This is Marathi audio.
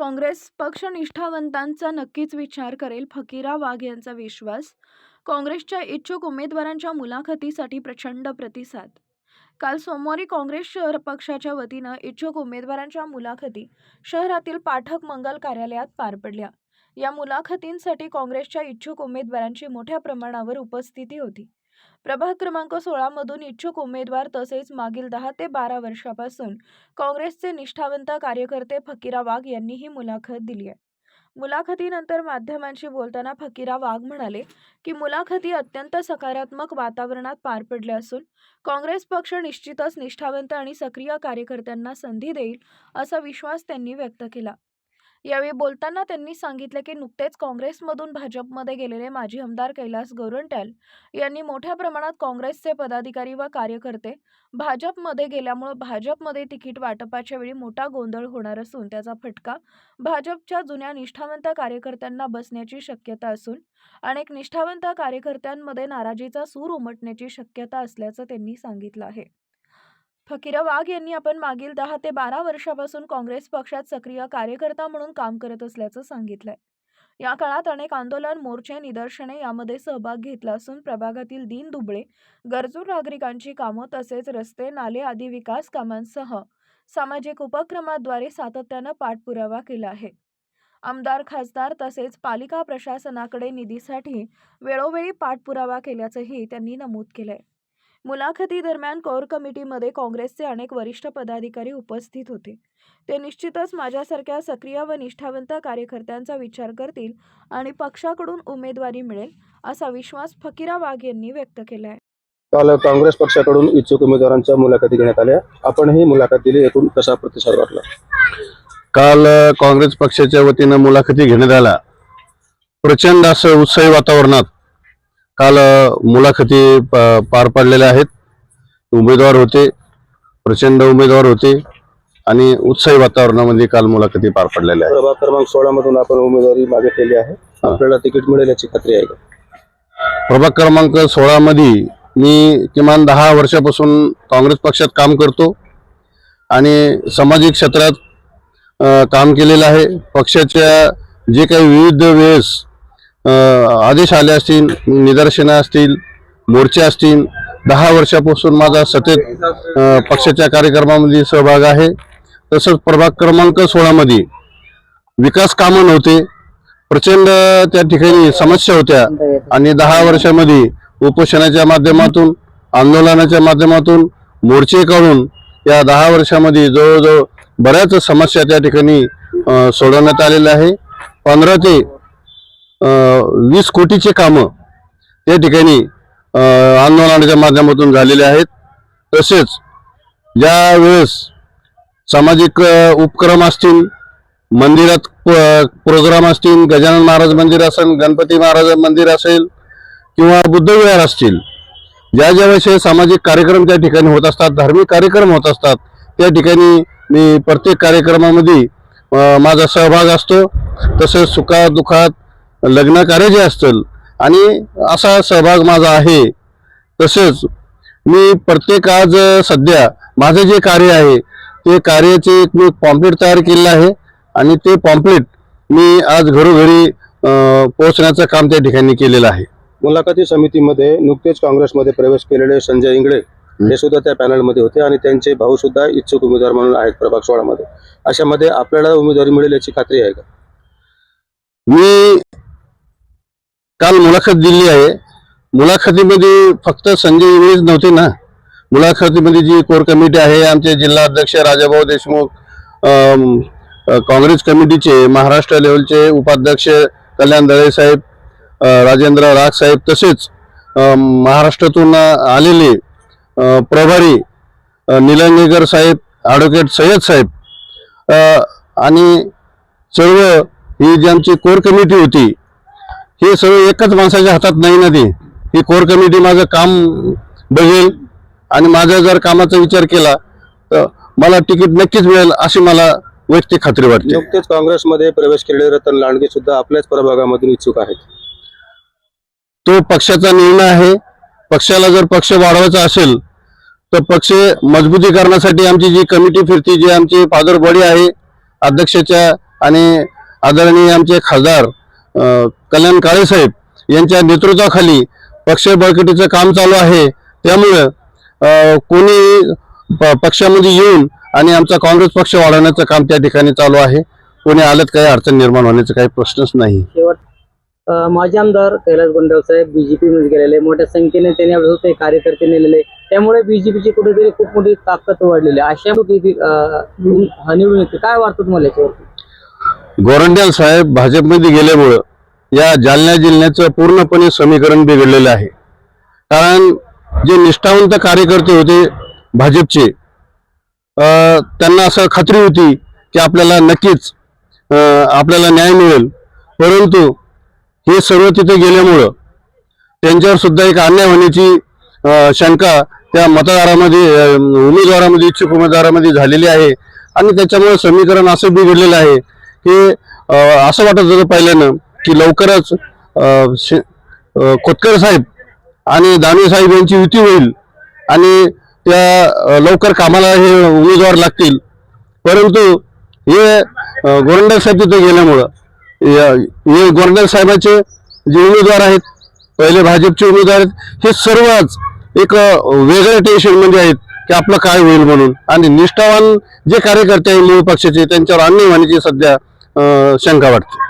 काँग्रेस पक्ष निष्ठावंतांचा नक्कीच विचार करेल फकीरा वाघ यांचा विश्वास. काँग्रेसच्या इच्छुक उमेदवारांच्या मुलाखतीसाठी प्रचंड प्रतिसाद. काल सोमवारी काँग्रेस शहर पक्षाच्या वतीनं इच्छुक उमेदवारांच्या मुलाखती शहरातील पाठक मंगल कार्यालयात पार पडल्या. या मुलाखतींसाठी काँग्रेसच्या इच्छुक उमेदवारांची मोठ्या प्रमाणावर उपस्थिती होती. प्रभाग क्रमांक सोळामधून इच्छुक उमेदवार तसेच मागील दहा ते बारा वर्षापासून काँग्रेसचे निष्ठावंत कार्यकर्ते फकीरा वाघ यांनी ही मुलाखत दिली आहे. मुलाखतीनंतर माध्यमांशी बोलताना फकीरा वाघ म्हणाले की मुलाखती अत्यंत सकारात्मक वातावरणात पार पडल्या असून काँग्रेस पक्ष निश्चितच निष्ठावंत आणि सक्रिय कार्यकर्त्यांना संधी देईल असा विश्वास त्यांनी व्यक्त केला. यावेळी बोलताना त्यांनी सांगितले की नुकतेच काँग्रेसमधून भाजपमध्ये गेलेले माजी आमदार कैलास गोरंट्याल यांनी मोठ्या प्रमाणात काँग्रेसचे पदाधिकारी व कार्यकर्ते भाजपमध्ये गेल्यामुळे भाजपमध्ये तिकीट वाटपाच्या वेळी मोठा गोंधळ होणार असून त्याचा फटका भाजपच्या जुन्या निष्ठावंत कार्यकर्त्यांना बसण्याची शक्यता असून अनेक निष्ठावंत कार्यकर्त्यांमध्ये नाराजीचा सूर उमटण्याची शक्यता असल्याचं त्यांनी सांगितलं आहे. फकीरा वाघ यांनी आपण मागील दहा ते बारा वर्षापासून काँग्रेस पक्षात सक्रिय कार्यकर्ता म्हणून काम करत असल्याचं सांगितलंय. या काळात अनेक आंदोलन मोर्चे निदर्शने यामध्ये सहभाग घेतला असून प्रभागातील दीन दुबळे गरजू नागरिकांची कामं तसेच रस्ते नाले आदी विकास कामांसह सामाजिक उपक्रमाद्वारे सातत्यानं पाठपुरावा केला आहे. आमदार खासदार तसेच पालिका प्रशासनाकडे निधीसाठी वेळोवेळी पाठपुरावा केल्याचंही त्यांनी नमूद केलंय. मुलाखती दरम्यान कोर कमिटीमध्ये काँग्रेसचे अनेक वरिष्ठ पदाधिकारी उपस्थित होते. ते निश्चितच माझ्यासारख्या सक्रिय व निष्ठावंत कार्यकर्त्यांचा विचार करतील आणि पक्षाकडून उमेदवारी मिळेल असा विश्वास फकीरा वाघ यांनी व्यक्त केला आहे काल काँग्रेस पक्षाकडून इच्छुक उमेदवारांच्या मुलाखती घेण्यात आल्या. आपण ही मुलाखत दिली एकूण कसा प्रतिसाद वाटला? काल काँग्रेस पक्षाच्या वतीनं मुलाखती घेण्यात आल्या. प्रचंड असं उत्साही वातावरणात काल मुलाखती पार पाडलेल्या आहेत. उमेदवार होते प्रचंड उमेदवार होते आणि उत्साही वातावरणामध्ये काल मुलाखती पार पडलेल्या आहेत. प्रभाग क्रमांक सोळा मधून आपण उमेदवारी मागितलेली आहे. आपल्याला तिकीट मिळेल याची खात्री आहे का? प्रभाग क्रमांक सोळा मध्ये मी किमान दहा वर्षापासून काँग्रेस पक्षात काम करतो आणि सामाजिक क्षेत्रात काम केलेलं आहे. पक्षाच्या जे काही विविध वेळेस आदेश आले असतील निदर्शनं असतील मोर्चे असतील दहा वर्षापासून माझा सतत पक्षाच्या कार्यक्रमामध्ये सहभाग आहे. तसंच प्रभाग क्रमांक सोळामध्ये विकास कामं नव्हते. प्रचंड त्या ठिकाणी समस्या होत्या. आणि दहा वर्षामध्ये उपोषणाच्या माध्यमातून आंदोलनाच्या माध्यमातून मोर्चे काढून या दहा वर्षामध्ये जवळजवळ बऱ्याच समस्या त्या ठिकाणी सोडवण्यात आलेल्या आहे. पंधरा ते वीस कोटीचे कामं त्या ठिकाणी आंदोलनाच्या माध्यमातून झालेले आहेत. तसेच ज्यावेळेस सामाजिक उपक्रम असतील मंदिरात प- प्रोग्राम असतील गजानन महाराज मंदिर असेल गणपती महाराज मंदिर असेल किंवा बुद्धविहार असतील ज्या ज्या वेळेस हे सामाजिक कार्यक्रम त्या ठिकाणी होत असतात धार्मिक कार्यक्रम होत असतात त्या ठिकाणी मी प्रत्येक कार्यक्रमामध्ये माझा सहभाग असतो. तसेच सुखादुखात लग्न कार्य जे असतील आणि असा सहभाग माझा आहे. तसेच मी प्रत्येक आज सध्या माझं जे कार्य आहे ते कार्याचे एक मी पॉम्पलेट तयार केलेलं आहे आणि ते पॉम्पलेट मी आज घरोघरी पोहोचण्याचं काम त्या ठिकाणी केलेलं आहे. मुलाखती समितीमध्ये नुकतेच काँग्रेसमध्ये प्रवेश केलेले संजय इंगळे हे सुद्धा त्या पॅनलमध्ये होते आणि त्यांचे भाऊ सुद्धा इच्छुक उमेदवार म्हणून आहेत प्रभाग सोळामध्ये. अशामध्ये आपल्याला उमेदवारी मिळेल याची खात्री आहे का? मी काल मुलाखत दिली आहे. मुलाखतीमध्ये फक्त संजय इंगळेच नव्हते ना? मुलाखतीमध्ये जी कोर कमिटी आहे आमचे जिल्हा अध्यक्ष राजाभाऊ देशमुख काँग्रेस कमिटीचे महाराष्ट्र लेवलचे उपाध्यक्ष कल्याण दळे साहेब राजेंद्र राग साहेब तसेच महाराष्ट्रातून आलेले प्रभारी निलंगेकर साहेब ॲडव्होकेट सय्यद साहेब आणि सर्व ही जी आमची कोर कमिटी होती हे सगळं एकच माणसाच्या हातात नाही ना ती. ही कोर कमिटी माझं काम बघेल. आणि माझ्या जर कामाचा विचार केला तर मला तिकीट नक्कीच मिळेल अशी मला वैयक्तिक खात्री वाटते. नुकतेच काँग्रेसमध्ये प्रवेश केलेले रतन लांडगे सुद्धा आपल्याच प्रभागामधून इच्छुक आहेत. तो पक्षाचा निर्णय आहे. पक्षाला जर पक्ष वाढवायचा असेल तर पक्ष मजबूतीकरणासाठी आमची जी कमिटी फिरती जी आमची फादर बॉडी आहे अध्यक्षाच्या आणि आदरणीय आमचे खासदार कल्याण काळेसाहेब यांच्या नेतृत्वाखाली पक्ष बळकटीचं काम चालू आहे. त्यामुळं कोणी प- पक्षामध्ये येऊन आणि आमचा काँग्रेस पक्ष वाढवण्याचं काम त्या ठिकाणी चालू आहे. कोणी आलं काही अडचण निर्माण होण्याचा काही प्रश्नच नाही. माजी आमदार कैलास गोंडराव साहेब बीजेपी मध्ये गेलेले मोठ्या संख्येने त्यांनी कार्यकर्ते नेलेले त्यामुळे बीजेपीची कुठेतरी खूप मोठी ताकद वाढलेली आहे. अशा किती निवडून येते काय वाटतं तुम्हाला याच्यावरती? गोरंट्याल साहेब भाजपमध्ये गेल्यामुळं या जालना जिल्ह्याचं पूर्णपणे समीकरण बिघडलेलं आहे. कारण जे निष्ठावंत कार्यकर्ते होते भाजपचे त्यांना असं खात्री होती की आपल्याला नक्कीच आपल्याला न्याय मिळेल. परंतु हे सर्व तिथे गेल्यामुळं त्यांच्यावर सुद्धा एक अन्याय होण्याची शंका त्या मतदारामध्ये उमेदवारामध्ये इच्छुक उमेदवारामध्ये झालेली आहे. आणि त्याच्यामुळे समीकरण असं बिघडलेलं आहे की असं वाटत होतं पहिल्यानं की लवकरच शे- खोतकर साहेब आणि दानवे साहेब यांची युती होईल आणि त्या लवकर कामाला हे उमेदवार लागतील. परंतु हे अं, साहेब तिथे गेल्यामुळं या- हे गोरंट्याल साहेबाचे जे उमेदवार आहेत पहिले भाजपचे उमेदवार आहेत हे सर्वच एक वेगळं वेगळ्या टेन्शनमध्ये आहेत की आपलं काय होईल म्हणून. आणि निष्ठावान जे कार्यकर्ते आहेत मूळ पक्षाचे त्यांच्यावर अन्याय होण्याची सध्या शंका वाटते.